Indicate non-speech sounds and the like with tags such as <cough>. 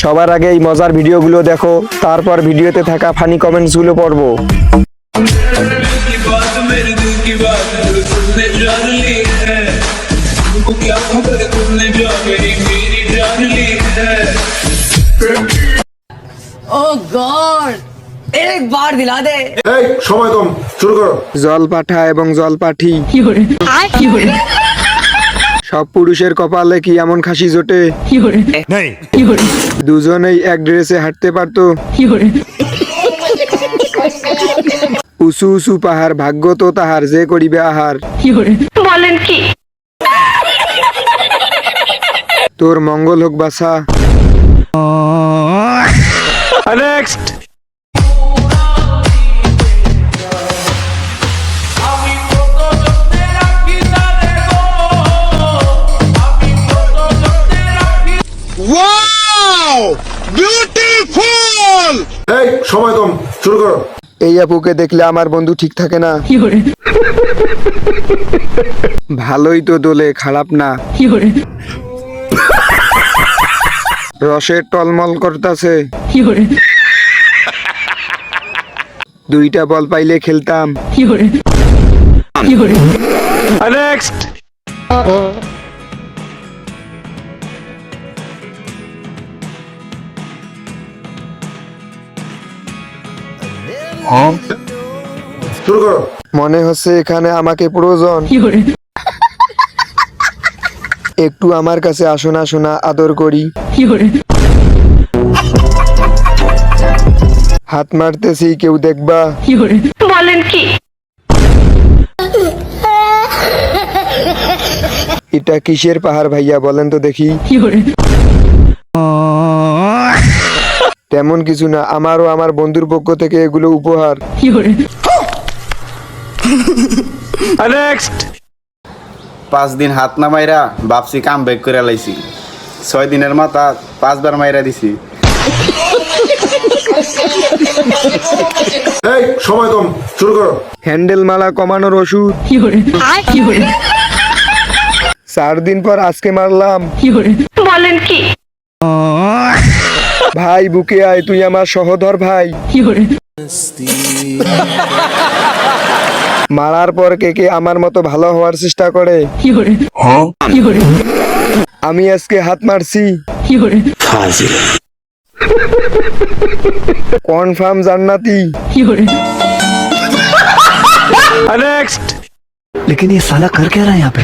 সবার আগে এই মজার ভিডিওগুলো দেখো তারপর ভিডিওতে থাকা ফানি কমেন্টসগুলো পড়ব। জল পাঠা এবং জল পাঠি কি কি সব পুরুষের কপালে কি এমন খাসি জোটে? দুজনেই এক ড্রেসে হাঁটতে পারতো। উঁচু উঁচু পাহাড় ভাগ্য তো তাহার যে করিবে আহার। বলেন কি? তোর মঙ্গল হোক বাসা নেক্সট এই সময় কম শুরু করো। এই আপুকে দেখলে আমার বন্ধু ঠিক থাকে না। ভালোই তো দোলে খারাপ না। রসের টলমল করতাছে। দুইটা বল পাইলে খেলতাম। নেক্সট শুরু করো। মনে হচ্ছে এখানে আমাকে প্রয়োজন। একটু আমার কাছে আসো না শোনা আদর করি। হাত মারতেছি কেউ দেখবা? বলেন কি? এটা কিসের পাহাড় ভাইয়া বলেন তো দেখি। তেমন কিছু না আমারও আমার বন্ধুর পক্ষ থেকে এগুলো উপহার। <laughs> নেক্সট পাঁচ দিন হাত না মাইরা বাপসি কাম বেক করে লাইছি। ছয় দিনের মাথা পাঁচবার মাইরা দিছি। এই সময় কম শুরু করো। হ্যান্ডেল মালা কমানোর ওষুধ। চার দিন পর আজকে মারলাম। বলেন কি? ভাই বুকে আয় তুই আমার সহধর ভাই মারার পর কে কে আমার মতো ভালো হওয়ার চেষ্টা করে আমি আজকে হাত মারছি কনফার্ম জান্নাতি নেক্সট लेकिन ये साला कर क्या रहा है यहाँ पे